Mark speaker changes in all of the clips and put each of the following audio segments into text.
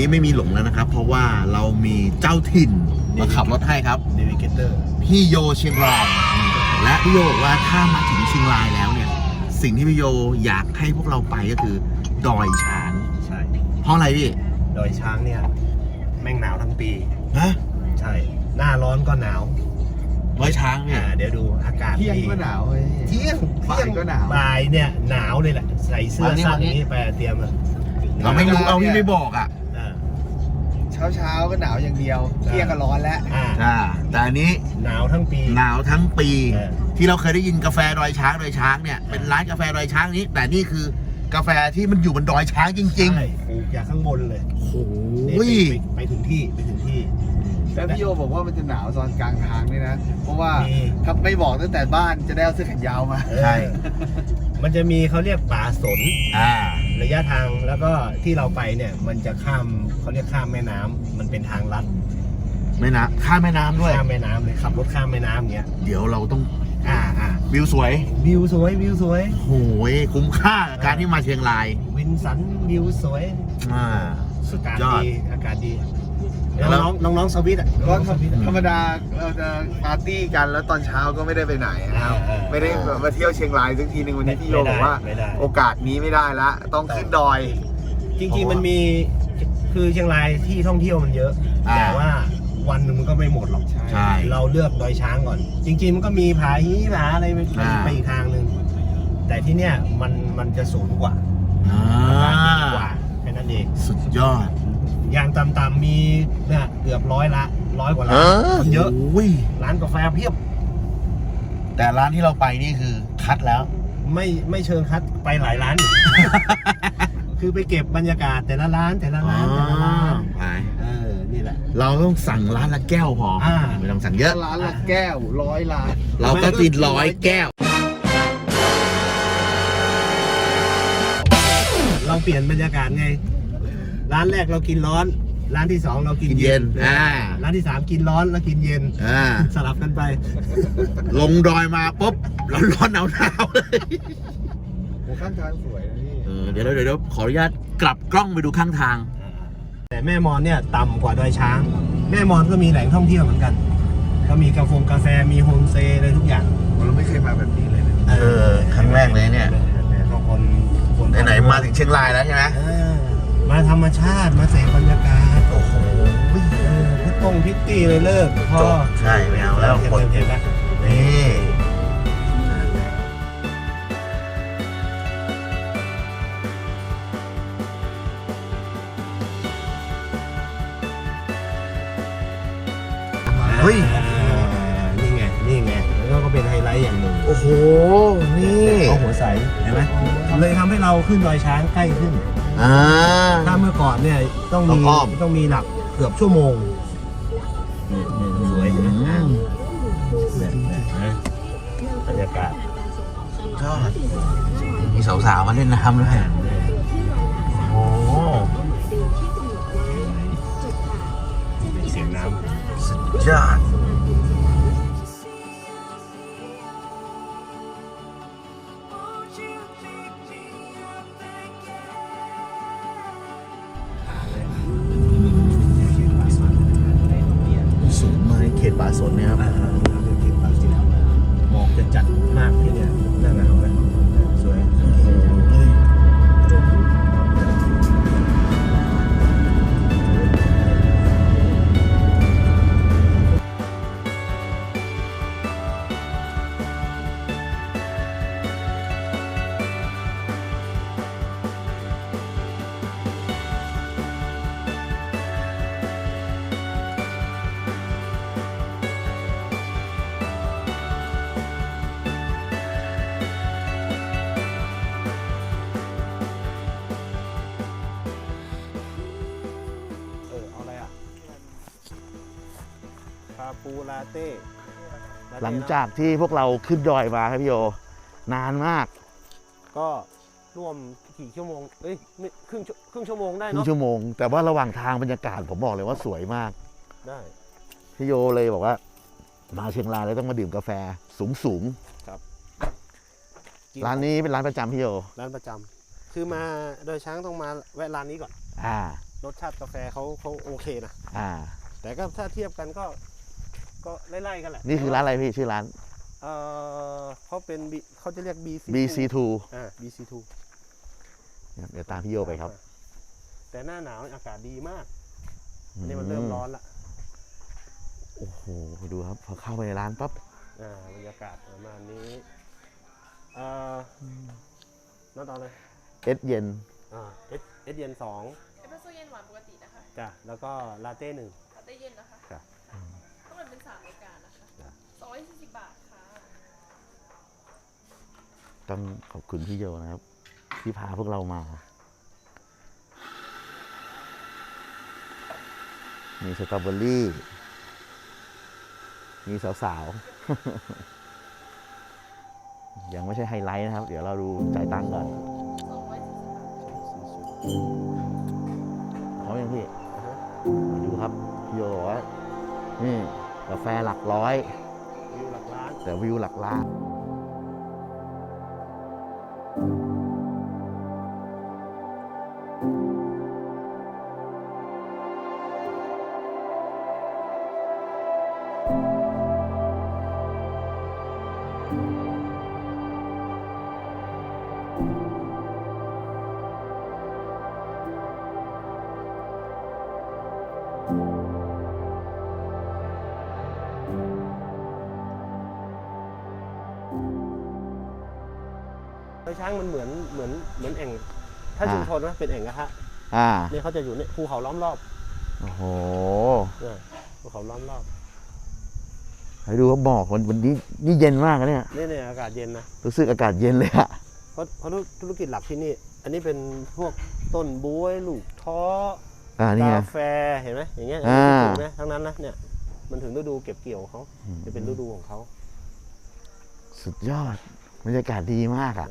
Speaker 1: วันนี้ไม่มีหลงแล้วนะครับ เพราะว่าเรามีเจ้าถิ่นมาขับรถให้ครับ
Speaker 2: เนวิเกเตอร์
Speaker 1: พี่โยเชียงรายและพี่โยบอกว่าถ้ามาถึงเชียงรายแล้วเนี่ย สิ่งที่พี่โยอยากให้พวกเราไปก็คือ ดอยช้าง
Speaker 2: ใช่
Speaker 1: เพราะอะไรพี่
Speaker 2: ดอยช้างเนี่ย แม่งหนาวทั้งปี
Speaker 1: ฮะ
Speaker 2: ใช่ หน้าร้อนก็หนาว
Speaker 1: ดอยช้างเนี่ย
Speaker 2: อ่าเดี๋ยวดูอากาศ
Speaker 3: เที่ยง
Speaker 2: ดี
Speaker 3: ก็หนาวเว้ย
Speaker 2: เที่ยง
Speaker 3: บ่ายก็หนาว
Speaker 2: บ่ายเนี่ยหนาวเลยแหละใส่เสื้อ
Speaker 1: วันนี้
Speaker 2: สั้น
Speaker 1: วันนี้
Speaker 2: นี้ไปเตรียมอะ
Speaker 1: เราไม่รู้เอาพี่ไม่บอกอะ
Speaker 2: อ่า
Speaker 3: เช้าเช้าๆก็หนาวอย่างเดียวเที่ยงก็ร้อนแล้ว
Speaker 2: อ่า
Speaker 1: อ่าแต่อันนี้
Speaker 2: หนาวทั้งปี
Speaker 1: หนาวทั้งปี
Speaker 2: เออ
Speaker 1: ที่เราเคยได้ยินกาแฟดอยช้างดอยช้างเนี่ยเป็นร้านกาแฟดอยช้างนี้ แต่นี่คือกาแฟที่มันอยู่บนดอยช้างจริง
Speaker 2: ใช่ปลูกจากข้างบนเลย
Speaker 1: ๆโอ้โห
Speaker 2: นี่ไปไปไปถึงที่ไปถึงที่
Speaker 3: แล้วพี่โยบอกว่ามันจะหนาวตอนกลางทางด้วยนะ เพราะว่า
Speaker 2: มี
Speaker 3: ถ้าไม่บอกตั้งแต่บ้านจะได้เอาเสื้อแขนยาวมา
Speaker 1: ใช่
Speaker 2: เออมันจะมีเขาเรียกป่าสน
Speaker 1: อ่า
Speaker 2: ระยะทางแล้วก็ที่เราไปเนี่ยมันจะข้ามเขาเรียกข้ามแม่น้ำมันเป็นทางลัด
Speaker 1: แม่น้ำข้ามแม่น้ำด้วย
Speaker 2: ข้ามแม่น้ำเลยขับรถข้ามแม่น้ำเงี้ย
Speaker 1: เดี๋ยวเราต้อง
Speaker 2: อ่าอ่า
Speaker 1: วิวสวย
Speaker 2: วิวสวยวิวสวย
Speaker 1: โอ้ยคุ้มค่ากับการที่มาเชียงราย
Speaker 2: วินสันวิวสวย
Speaker 1: อ่า สุด
Speaker 2: อากาศ
Speaker 1: ยอด
Speaker 2: ดีอากาศดี
Speaker 1: แล้ว
Speaker 2: น้องน้องน้องๆสวิตอะ
Speaker 3: ก็
Speaker 2: น้องๆสวิตอะ
Speaker 3: ธรรมดาเราจะปาร์ตี้กันแล้วตอนเช้าก็ไม่ได้ไปไหนนะครับ
Speaker 2: เออเออ
Speaker 3: ไม่ได้แบบมาเที่ยวเชียงรายสักทีหนึ่งวันนี้พี่โย
Speaker 2: ไม่ได้
Speaker 3: บอกว่า
Speaker 2: ไม่ได้
Speaker 3: โอกาสนี้ไม่ได้ละ ต้องขึ้นดอย
Speaker 2: จริงๆมันมีคือเชียงรายที่ท่องเที่ยวมันเยอะ
Speaker 1: อ่า
Speaker 2: แต่ว่าวันหนึ่งมันก็ไม่หมดหรอก
Speaker 1: ใช่
Speaker 2: เราเลือกดอยช้างก่อน จริง ๆ มันก็มีผาฮีผาอะไรไป
Speaker 1: อ่า
Speaker 2: ไปอีกทางหนึ่งแต่ที่เนี้ยมันมันจะสูงกว่า
Speaker 1: อ่า
Speaker 2: ดีกว่าแค่นั้นเอง
Speaker 1: สุดยอด
Speaker 2: อ ย่างต่ำๆมีเนี่ยเกือบร้อยละร้อยกว่าล้านคนเยอะ
Speaker 1: โอ้ย
Speaker 2: ร้านกาแฟเพียบ
Speaker 1: แต่ร้านที่เราไปนี่คือคัดแล้ว
Speaker 2: ไม่ไม่เชิงคัดไปหลายร้าน คือไปเก็บบรรยากาศแต่ละร้านแต่ละร้านแต่ละร้าน
Speaker 1: ไป
Speaker 2: เออนี่แหละ
Speaker 1: เราต้องสั่งร้านละแก้วพออา ไม่ต้องสั่งเยอะ
Speaker 3: ร้านละแก้วร้อยล้าน
Speaker 1: เราก็กินร้อยแก้ว
Speaker 2: เราเปลี่ยนบรรยากาศไง ร้านแรกเรากินร้อน ร้านที่สองเรากิน
Speaker 1: กินเย็นอ่า
Speaker 2: ร้านที่สามกินร้อนแล้วกินเย็น
Speaker 1: อ่า
Speaker 2: สลับกันไป
Speaker 1: ลงดอยมาปุ๊บร้อนร้อนหนาวหนาวๆเลย
Speaker 3: โอ้ข้างทางสวยนะพี่
Speaker 1: เออเดี๋ยวเดี๋ยวเดี๋ยวขออนุญาตกลับกล้องไปดูข้างทาง
Speaker 2: แต่แม่มอนเนี่ยต่ำกว่าดอยช้าง แม่มอนก็มีแหล่งท่องเที่ยวเหมือนกัน ก็มีกาแฟกาแฟมีโฮมสเตย์อะไรทุกอย่าง
Speaker 3: เราไม่เคยมาแบบนี้เลยนะ
Speaker 1: เออครั้งแรกเลยเนี่ย
Speaker 2: ก็คนคน
Speaker 1: ไหนๆมาถึงเชียงรายแล้วใช่ไหม
Speaker 2: เออ มาธรรมชาติมาเสพบรรยากาศ
Speaker 1: โอ้โห
Speaker 2: เออพิตตงพิตตี้เลยเลิกพอ
Speaker 1: จบใช่ไม่เอาแล้ว
Speaker 2: เห็น
Speaker 1: หมด
Speaker 2: เห็นแล้ว
Speaker 1: นี่เฮ้ย
Speaker 2: อ่านี่ไง นี่ไง แล้วก็เป็นไฮไลท์อย่างหนึ่ง
Speaker 1: โอ้โห นี่
Speaker 2: เขาหัวใส เห็นไหมเลยทำให้เราขึ้นดอยช้างใกล้ขึ้น
Speaker 1: อ่า
Speaker 2: ถ้าเมื่อก่อนเนี่ยต้อง
Speaker 1: ต้อ
Speaker 2: มี
Speaker 1: งอ้อม
Speaker 2: ต้องมีหลักเกือบชั่วโมงสวยนะ
Speaker 1: อืม
Speaker 2: เนี่ยเนี่ยนะบรรยากาศ
Speaker 1: ยอดมีสาวๆมาเล่นน้ำด้วยโอ้โห
Speaker 2: เสียงน้
Speaker 1: สุดยอด
Speaker 2: จัด คาปูลาเต้
Speaker 1: หลังจากที่พวกเราขึ้นดอยมาครับพี่โยนานมาก
Speaker 2: ก็ร่วมกี่ชั่วโมงเอ้ยไม่ครึ่งชั่วครึ่งชั่วโมงได้
Speaker 1: ครึ่
Speaker 2: เนาะ
Speaker 1: งชั่วโมง แต่ว่าระหว่างทางบรรยากาศผมบอกเลยว่าสวยมาก
Speaker 2: ได้
Speaker 1: พี่โยเลยบอกว่า มาเชียงรายแล้วต้องมาดื่มกาแฟสูงสูง
Speaker 2: กิ
Speaker 1: ๆร้านนี้เป็นร้านประจำพี่โย
Speaker 2: ร้านประจำคือมาโดยช้างต้องมาแวะร้านนี้ก่อน
Speaker 1: อ่า
Speaker 2: รสชาติกาแฟเขาเขาโอเคนะ
Speaker 1: อ่า
Speaker 2: แต่ก็ถ้าเทียบกันก็ ก็ไล่ๆกันแหละ
Speaker 1: นี่คือร้านอะไรพี่ชื่อร้าน
Speaker 2: เออเขาเป็น B- เขาจะเรียก BC
Speaker 1: BC2
Speaker 2: อ่า BC2
Speaker 1: เดี๋ยวตามพี่โยไปครับ
Speaker 2: แต่หน้าหนาวอากาศดีมากอันนี้มันเริ่มร้อนละ
Speaker 1: โอ้โหดูครับพอเข้าไปในร้านปั๊บ
Speaker 2: อ่าบรรยากาศประมาณนี้เอ่อน้องตอนเลย
Speaker 1: เอสเย็น
Speaker 2: อ่าเอสเอสเย็นสอง
Speaker 4: เอสเปรสโซ่เย็นหวานปกตินะคะ
Speaker 2: จ้ะแล้วก็ลาเต้หนึ่ง
Speaker 4: ลาเต้เย็นนะคะ
Speaker 2: ครับ
Speaker 4: ต้องเป็นเป็นสามรายการนะคะ
Speaker 2: ครับ
Speaker 4: สองร้อยสี่สิบบาทค่ะ
Speaker 1: ต้องขอบคุณพี่โยนะครับ ที่พาพวกเรามา มีสตรอเบอรี่ มีสาวๆ ยังไม่ใช่ไฮไลท์นะครับ เดี๋ยวเราดูจ่ายตังค์ก่อน
Speaker 4: สองร้อยสี่สิบบาท
Speaker 1: พร้อมยังพี่มาดูครับพี่โยบอกว่านี่ กาแฟหลักร้อย
Speaker 2: วิวหลักล้าน
Speaker 1: แต่วิวหลักล้าน
Speaker 2: ดอยช้างมันเหมือนเหมือนเหมือนแอ่ง ถ้าชุมชนนะเป็นแอ่งกระทะ
Speaker 1: อ่า
Speaker 2: นี่เขาจะอยู่ในภูเขาล้อมรอบ
Speaker 1: โอ้โห
Speaker 2: เนี่ยภูเขาล้อมรอบ
Speaker 1: ให้ดูว่าหมอกวันวันนี้นี่เย็นมากนะเนี่ย
Speaker 2: นี่เนี่ยอากาศเย็นนะ
Speaker 1: รู้สึกอากาศเย็นเลยอะ
Speaker 2: เพราะเพราะธุรกิจหลักที่นี่ อันนี้เป็นพวกต้นบ๊วยลูกท้อ
Speaker 1: อ่านี่ไง
Speaker 2: กาแฟเห็นไหมอย่างเงี้ย
Speaker 1: อ่า
Speaker 2: เห็นไหมทั้งนั้นนะเนี่ยมันถึงฤดูเก็บเกี่ยวของเขาจะเป็นฤดูของเขา
Speaker 1: สุดยอดบรรยากาศดีมากอะ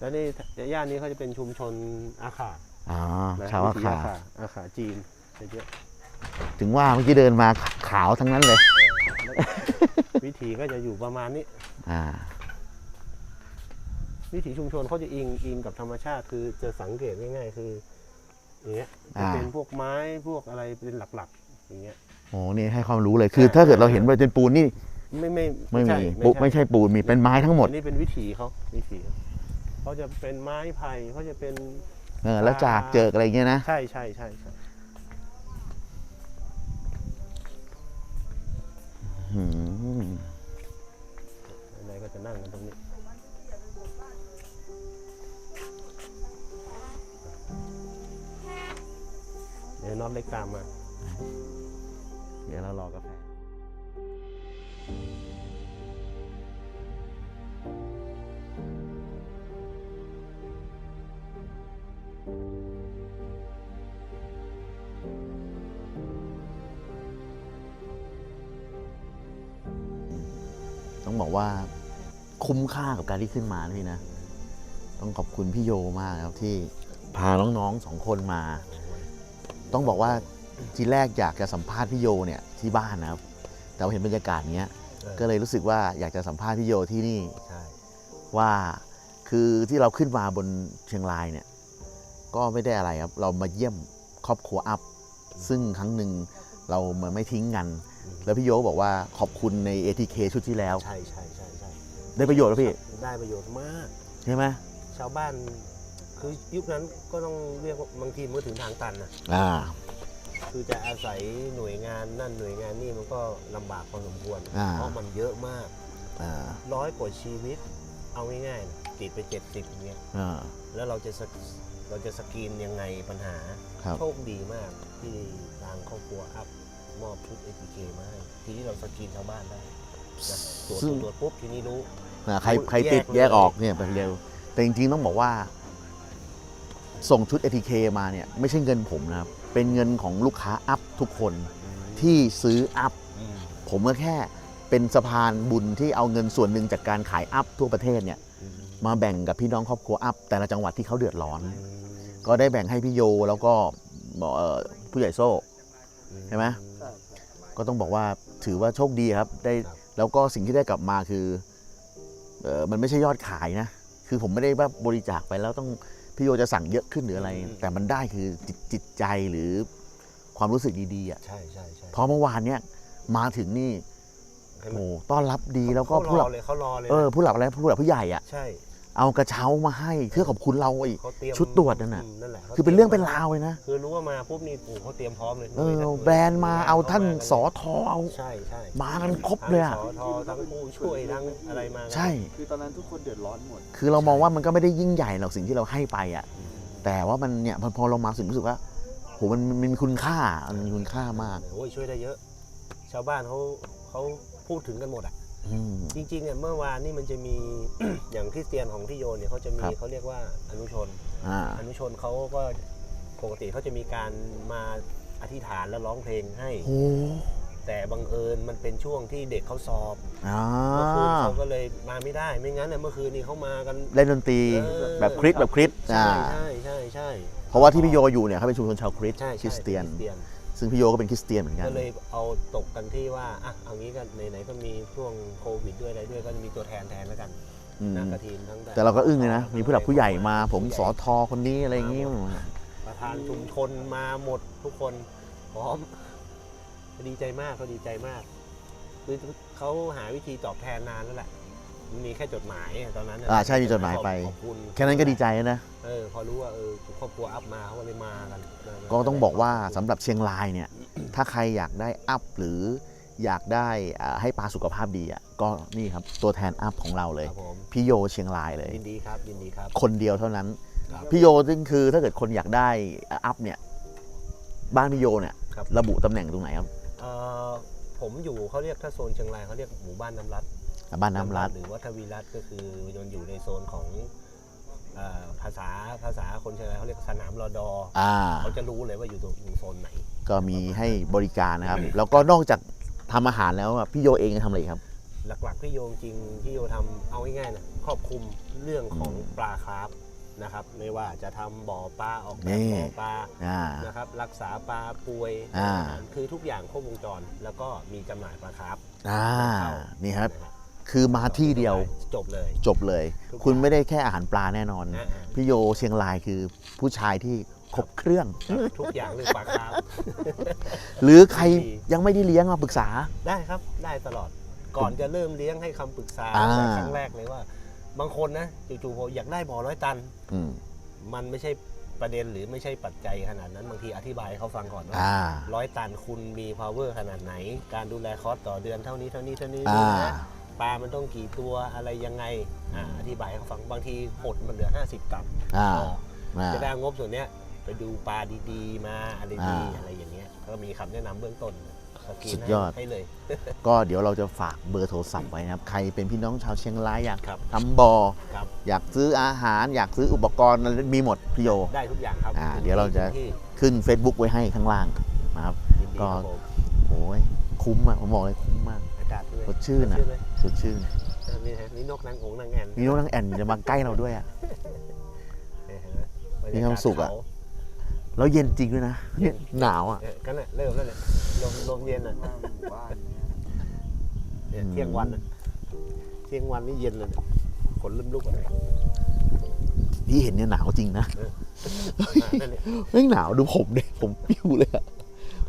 Speaker 2: แล้วนี่ย่านนี้เขาจะเป็นชุมชนอาขา
Speaker 1: อ๋อ
Speaker 2: นะ
Speaker 1: ชาวอา
Speaker 2: วิถี
Speaker 1: ขา
Speaker 2: อาขาจีนเยอะ
Speaker 1: ถึงว่าเมื่อกี้เดินมาขาวทั้งนั้นเลย
Speaker 2: ๆเออแล้ววิถีก็จะอยู่ประมาณนี้
Speaker 1: อ่า
Speaker 2: วิถีชุมชนเขาจะอิงอิงกับธรรมชาติ คือจะสังเกตง่ายๆ คืออย่างเงี้ยจะ
Speaker 1: อ่า
Speaker 2: เป็นพวกไม้พวกอะไรเป็นหลักๆ อย่างเงี้ย
Speaker 1: โอ้นี่ให้ความรู้เลยคือ ถ้าเกิดเราเห็นว่าเป็นปูนนี่
Speaker 2: ไม่ไม่
Speaker 1: ไม่มี
Speaker 2: ใช่
Speaker 1: ปูไม่ใช่ปูนมีเป็นไม้ทั้งหมด
Speaker 2: อันนี้เป็นวิถีเขาวิถีเขา เขาจะเป็นไม้ไผ่เขาจะเป็น
Speaker 1: เออแล้วจากเจอกอะไรเงี้ยนะ
Speaker 2: ใช่ใช่ใช่ใช่
Speaker 1: หืม
Speaker 2: อะไรก็จะนั่งกันตรงนี้ เดี๋ยวน้องเล็กตามมา
Speaker 1: เดี๋ยวเรารอกาแฟ บอกว่าคุ้มค่ากับการที่ขึ้นมานะพี่นะ ต้องขอบคุณพี่โยมากนะครับที่พาน้องๆสองคนมา ต้องบอกว่าทีแรกอยากจะสัมภาษณ์พี่โยเนี่ยที่บ้านนะครับ แต่ว่าเห็นบรรยากาศเนี้ย
Speaker 2: เออ
Speaker 1: ก็เลยรู้สึกว่าอยากจะสัมภาษณ์พี่โยที่นี่
Speaker 2: ใช่
Speaker 1: ว่าคือที่เราขึ้นมาบนเชียงรายเนี่ย ก็ไม่ได้อะไรครับ เรามาเยี่ยมครอบครัวอัพ ซึ่งครั้งหนึ่งเรามาไม่ทิ้งกัน แล้วพี่โยก็บอกว่าขอบคุณใน ATK ชุดที่แล้ว
Speaker 2: ใช่ใช่ใช่ใช่
Speaker 1: ได้ประโยชน์แล้วพี่
Speaker 2: ได้ประโยชน์มาก
Speaker 1: ใช่ไหม
Speaker 2: ชาวบ้านคือยุคนั้นก็ต้องเรียกว่าบางทีมันก็ถึงทางตันนะ
Speaker 1: อ่า
Speaker 2: คือจะอาศัยหน่วยงานนั่นหน่วยงานนี่มันก็ลำบากพอสมควร
Speaker 1: อ่า
Speaker 2: เพราะมันเยอะมาก
Speaker 1: อ่า
Speaker 2: ร้อยกว่าชีวิต เอาง่ายๆนะติดไปเจ็ดสิบเนี่ย
Speaker 1: อ่า
Speaker 2: แล้วเราจะสกเราจะสกรีนยังไงปัญหา
Speaker 1: ครับ
Speaker 2: โชคดีมากที่ทางครอบครัวอัพ มอบชุด ATK มาให้ ทีนี้เราสกรีนชาวบ้านได้นะตรวจ
Speaker 1: ซึ่ง
Speaker 2: ตรวจปุ๊บทีนี้รู้
Speaker 1: อ่าใคร
Speaker 2: รู้
Speaker 1: ใครติด
Speaker 2: แยกเลย
Speaker 1: แยกออกเนี่ยไปเร็ว แต่จริงๆต้องบอกว่า ส่งชุด ATK มาเนี่ยไม่ใช่เงินผมนะครับ เป็นเงินของลูกค้าอัพทุกคนที่ซื้ออัพ
Speaker 2: อืม
Speaker 1: ผมก็แค่เป็นสะพานบุญที่เอาเงินส่วนหนึ่งจากการขายอัพทั่วประเทศเนี่ย
Speaker 2: อืม
Speaker 1: มาแบ่งกับพี่น้องครอบครัวอัพ แต่ละจังหวัดที่เขาเดือดร้อน
Speaker 2: อืม
Speaker 1: ก็ได้แบ่งให้พี่โยแล้วก็เอ่อผู้ใหญ่โซ่ใช่ไหม
Speaker 2: ใช่
Speaker 1: ก็ต้องบอกว่าถือว่าโชคดีครับได้
Speaker 2: ครับ
Speaker 1: แล้วก็สิ่งที่ได้กลับมาคือเออมันไม่ใช่ยอดขายนะ คือผมไม่ได้ว่าบริจาคไปแล้วต้องไปพี่โยจะสั่งเยอะขึ้นหรืออะไร
Speaker 2: อืม
Speaker 1: แต่มันได้คือจิตจิตใจหรือความรู้สึกดีๆอะ
Speaker 2: ใช่ใช่ใช่
Speaker 1: เพราะเมื่อวานเนี้ยมาถึงนี่
Speaker 2: ให้
Speaker 1: โอ้
Speaker 2: มัน
Speaker 1: โหต้อนรับดีแล้วก็
Speaker 2: เขา
Speaker 1: ผู้
Speaker 2: ร
Speaker 1: หลั
Speaker 2: อบเลยเขารอเลยนะ
Speaker 1: เออผู้หลักอะไรผู้หลักผู้ใหญ่อะ
Speaker 2: ใช่
Speaker 1: เอากระเช้ามาให้เพื่อขอบคุณเราอีก
Speaker 2: เขาเตรียม
Speaker 1: ชุดตรวจนั่นน่ะ
Speaker 2: อืมนั่นแหละขา
Speaker 1: คือเป็นเรื่องเป็นราวเลยนะ
Speaker 2: คือรู้ว่ามาปุ๊บนี่ปู่เขาเตรียมพร้อมเลย
Speaker 1: เออ
Speaker 2: หน่วย
Speaker 1: แบรนด์มาเอาท่านสอทอเอา
Speaker 2: ใช่ใช่
Speaker 1: มากันครบเลยอะ
Speaker 2: ทั้งสอทอทั้งผู้ช่วยทั้งอะไรมากัน
Speaker 1: ใช่
Speaker 3: คือตอนนั้นทุกคนเดือดร้อนหมด
Speaker 1: คือเรามองว่ามันก็ไม่ได้ยิ่งใหญ่หรอกสิ่งที่เราให้ไปอะ แต่ว่ามันเนี่ยพอพอเรามาสึกรู้สึกว่าโหมันมันมีคุณค่ามันมีคุณค่ามาก
Speaker 2: โอ้ยช่วยได้เยอะ ชาวบ้านเขาเขาพูดถึงกันหมดอะ
Speaker 1: อืม
Speaker 2: จริงๆเนี่ยเมื่อวานนี่มันจะมี อย่างคริสเตียนของพี่โยนเนี่ยเขาจะมี
Speaker 1: ครับ
Speaker 2: เขาเรียกว่าอนุชน
Speaker 1: อ่า
Speaker 2: อนุชนเขาก็ปกติเขาจะมีการมาอธิษฐานแล้วร้องเพลงให้
Speaker 1: โอ้
Speaker 2: แต่บังเอิญมันเป็นช่วงที่เด็กเขาสอบ
Speaker 1: อ่า
Speaker 2: เมื่อคืนเขาก็เลยมาไม่ได้ไม่งั้นเนี่ยเมื่อคืนนี้เขามากัน
Speaker 1: เล่นดนตรี
Speaker 2: เออ
Speaker 1: แบบคริสแบบคริส
Speaker 2: ใช่
Speaker 1: อ่า
Speaker 2: ใช่ใช่ใช่
Speaker 1: เพราะว่าที่พี่โยอยู่เนี่ยเขาเป็นชุมชนชาวคริสต์
Speaker 2: ใช่
Speaker 1: ค
Speaker 2: ใช่
Speaker 1: ริสเตียน
Speaker 2: คริสเตียน
Speaker 1: ซึ่งพี่โยก็เป็นคริสเตียนเหมือนกัน
Speaker 2: ก็เลยเอาตกกันที่ว่าอะเอางี้กันไหนๆก็มีช่วงโควิดด้วยอะไรด้วยก็จะมีตัวแทนแทนแล้วกัน
Speaker 1: อืม
Speaker 2: นะกระทีมทั้ง
Speaker 1: แต่เราก็อึ้งเลยนะ มีผู้หลักผู้ใหญ่มา ผมสอทอคนนี้อะไรอย่างงี้
Speaker 2: ประธานชุมชนมาหมดทุกคนพร้อมดีใจมากเขาดีใจมากคือเขาหาวิธีตอบแทนนานแล้วแหละ มันมีแค่จดหมายตอนนั้นน่ะ
Speaker 1: อ่าใช่มีจดหมายไป
Speaker 2: ขอบคุณ
Speaker 1: แค่นั้นก็ดีใจแล้วนะ
Speaker 2: เออพอรู้ว่าเออครอบครัวอัพมาเขาก็เลยมากัน
Speaker 1: ก็ต้องบอกว่าสำหรับเชียงรายเนี่ย ถ้าใครอยากได้อัพหรืออยากได้อ่าให้ปลาสุขภาพดีอะก็นี่ครับตัวแทนอัพของเราเลย
Speaker 2: ครับผม
Speaker 1: พี่โยเชียงรายเลย
Speaker 2: ยินดีครับยินดีครับ
Speaker 1: คนเดียวเท่านั้น
Speaker 2: ครับ
Speaker 1: พี่โยซึ่งคือถ้าเกิดคนอยากได้อัพเนี่ย บ้านพี่โยเนี่ย
Speaker 2: ครับ
Speaker 1: ระบุตำแหน่งตรงไหนครับ
Speaker 2: เอ่อผมอยู่เขาเรียกถ้าโซนเชียงรายเขาเรียกหมู่บ้านน้ำรัด
Speaker 1: บ้านน้ำรัด
Speaker 2: หรือว่าทวีรัตก็คือมันอยู่ในโซนของเอ่อภาษาภาษาคนเชียงรายเขาเรียกสนามรอดอ
Speaker 1: อ่า
Speaker 2: เขาจะรู้เลยว่าอยู่ตรงอยู่โซนไหน
Speaker 1: ก็มีให้บริการนะครับ แล้วก็นอกจากทำอาหารแล้วอะพี่โยเองยังทำอะไรอีกครับ
Speaker 2: หลักๆพี่โยจริงพี่โยทำเอาง่ายๆนะครอบคลุมเรื่องของ
Speaker 1: อืม
Speaker 2: ปลาคาร์ฟนะครับ ไม่ว่าจะทำบ่อปลาออกแบ
Speaker 1: นี่
Speaker 2: บบ่อปลา
Speaker 1: อ่า
Speaker 2: นะครับ รักษาปลาป่วย
Speaker 1: อ่า
Speaker 2: คือทุกอย่างครบวงจร แล้วก็มีจำหน่ายปลาคาร์ฟ
Speaker 1: อ่านี่ครับ
Speaker 2: นะฮะ
Speaker 1: คือมาที่เดียว
Speaker 2: จบเลย
Speaker 1: จบเลย
Speaker 2: ทุกอย่าง
Speaker 1: คุณไม่ได้แค่อาหารปลาแน่นอน
Speaker 2: อ่า
Speaker 1: พี่โยเชียงรายคือผู้ชายที่ครบเครื่อง
Speaker 2: ทุกอย่างเรื่องปลาคาร์ฟ
Speaker 1: หรือใคร
Speaker 2: ดี
Speaker 1: ยังไม่ได้เลี้ยงมาปรึกษา
Speaker 2: ได้ครับได้ตลอดก่อนจะเริ่มเลี้ยงให้คำปรึกษา
Speaker 1: อ่า
Speaker 2: แต่ครั้งแรกเลยว่า บางคนนะจู่ๆพออยากได้บ่อร้อยตัน
Speaker 1: อืม
Speaker 2: มันไม่ใช่ประเด็นหรือไม่ใช่ปัจจัยขนาดนั้นบางทีอธิบายให้เขาฟังก่อนว่า
Speaker 1: อ่า
Speaker 2: ร้อยตันคุณมี power ขนาดไหน การดูแลคอสต่อเดือนเท่านี้เท่านี้เท่านี้
Speaker 1: อ่า
Speaker 2: นะ ปลามันต้องกี่ตัวอะไรยังไงอ่าอธิบายให้เขาฟังบางทีหดมันเหลือ 50กรัม
Speaker 1: อ่า
Speaker 2: พอ
Speaker 1: อ่า
Speaker 2: จะได้เอางบส่วนเนี้ยไปดูปลาดีๆ มาอะไรดี
Speaker 1: อ่า
Speaker 2: อะไรอย่างเงี้ยก็มีคำแนะนำเบื้องต้นสกรีน
Speaker 1: สุด
Speaker 2: ให้
Speaker 1: ยอด
Speaker 2: ให้เลย
Speaker 1: ก็เดี๋ยวเราจะฝากเบอร์โทรศัพท์ไว้นะครับ ใครเป็นพี่น้องชาวเชียงรายอยาก
Speaker 2: ครับ
Speaker 1: ทำบ่อ
Speaker 2: ครับ
Speaker 1: อยากซื้ออาหารอยากซื้ออุปกรณ์อะไรมีหมดพี่โย
Speaker 2: ได้ทุกอย่างครับ
Speaker 1: อ่าเดี๋ยวเราจะ
Speaker 2: ที่
Speaker 1: ขึ้น Facebook ไว้ให้ข้างล่างนะครับ
Speaker 2: ยินดีครับผม
Speaker 1: โอ้ยคุ้มอะผมบอกเลยคุ้มมาก
Speaker 2: อากาศด้วย
Speaker 1: สดชื่นอะ
Speaker 2: สดไหม
Speaker 1: สดชื่น
Speaker 2: อ่านี่ฮะนี่นกนางองนางแอ่น
Speaker 1: มีน้องนางแอนจะมาใกล้เราด้วยอะ
Speaker 2: เห็นไหมบรรยกศ
Speaker 1: มีความสุขอะ
Speaker 2: เขา
Speaker 1: แล้วเย็นจริงด้วยนะเนี่ยหนาวอะ
Speaker 2: เออกันน่ะเริ่มแล้วเนี่ยลมลมเย็นอะ
Speaker 3: ว่าหมู่บ้านเนี้ย
Speaker 2: เนี่ยเที่ยงวันอะเที่ยงวันนี่เย็นเลยเนี่ยขนลุ่มลุกอะ
Speaker 1: ที่เห็นเนี่ยหนาวจริงนะ
Speaker 2: อ่านั่นเนี่ย
Speaker 1: ไม่งหนาวดูผมเนี่ยผมปิ้วเลยอะ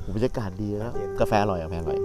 Speaker 1: ผมบรรยากาศดีแล้ว
Speaker 2: เย็น
Speaker 1: กาแฟอร่อยกาแฟอร่อย